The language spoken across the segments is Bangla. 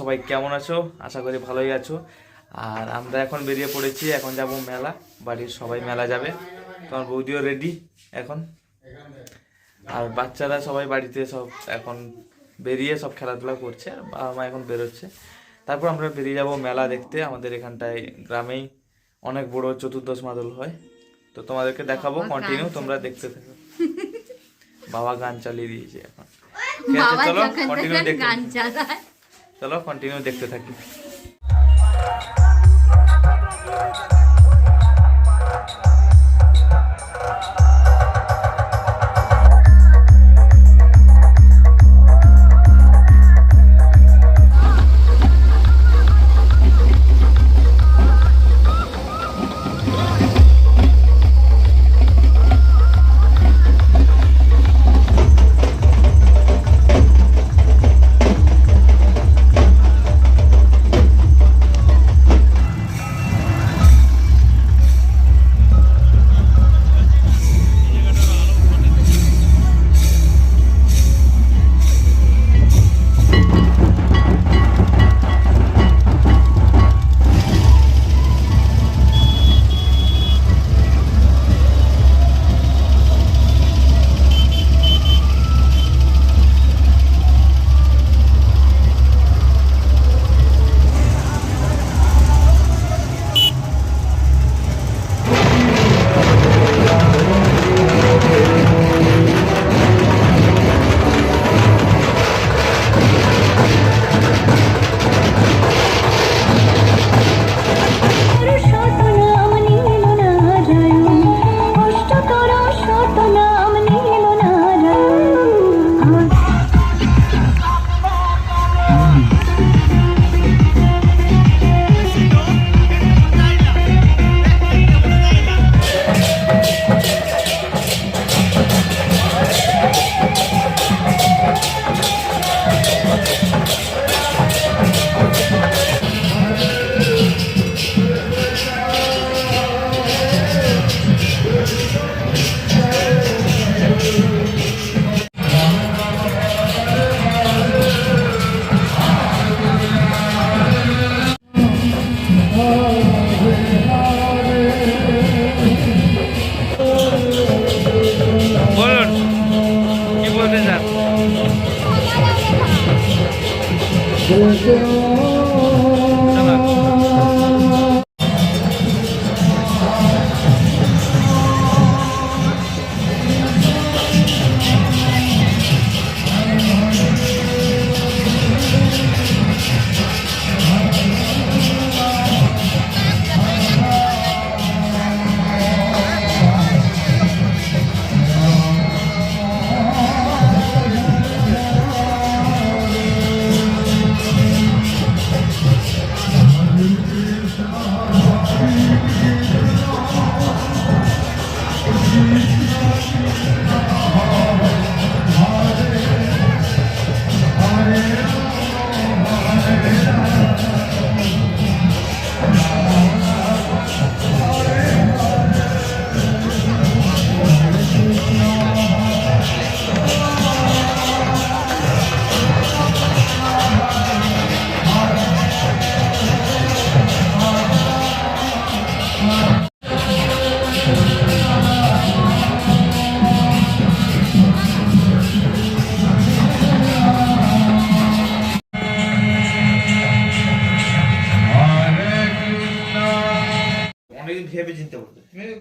সবাই কেমন আছো? আশা করি ভালোই আছো। আর আমরা এখন বেরিয়ে পড়েছি এখন যাব মেলা। বাড়ির সবাই মেলা যাবে। তোমার বৌদিও রেডি এখন। আর বাচ্চারা সবাই বাড়িতে সব এখন বেরিয়ে সব খেলাধুলা করছে আর বাবা মা এখন বেরোচ্ছে। তারপর আমরা বেরিয়ে যাব মেলা দেখতে। আমাদের এখানটায় গ্রামেই অনেক বড় চতুর্দশ মাদল হয়। তো তোমাদেরকে দেখাবো কন্টিনিউ তোমরা দেখতে থাকো। বাবা গান চালিয়ে দিয়েছে এখন। ঠিক আছে, চলো কন্টিনিউ দেখতে চলো কন্টিনিউ দেখতে থাকি। অনেক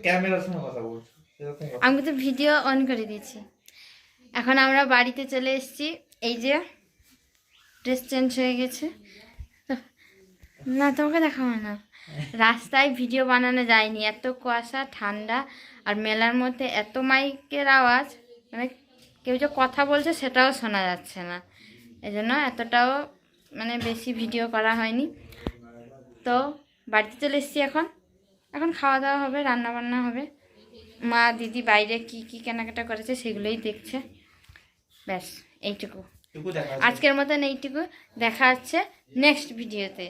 ক্যামেরার সঙ্গে কথা বলছো আমি তো ভিডিও অন করে দিয়েছি। এখন আমরা বাড়িতে চলে এসেছি। এই যে ড্রেস চেঞ্জ হয়ে গেছে। না, তোমাকে দেখাবো না। রাস্তায় ভিডিও বানানো যায়নি। এত কুয়াশা, ঠান্ডা, আর মেলার মধ্যে এত মাইকের আওয়াজ। মানে কেউ যে কথা বলছে সেটাও শোনা যাচ্ছে না। এই জন্য এতটাও মানে বেশি ভিডিও করা হয়নি। তো, বাড়িতে চলে এসেছি এখন। এখন খাওয়া দাওয়া হবে রান্না বান্না হবে। মা দিদি বাইরে কি কি কেনাকাটা করেছে সেগুলোই দেখছে। ব্যাস এইটুকু। আজকের মতন এইটুকু। দেখা হচ্ছে নেক্সট ভিডিওতে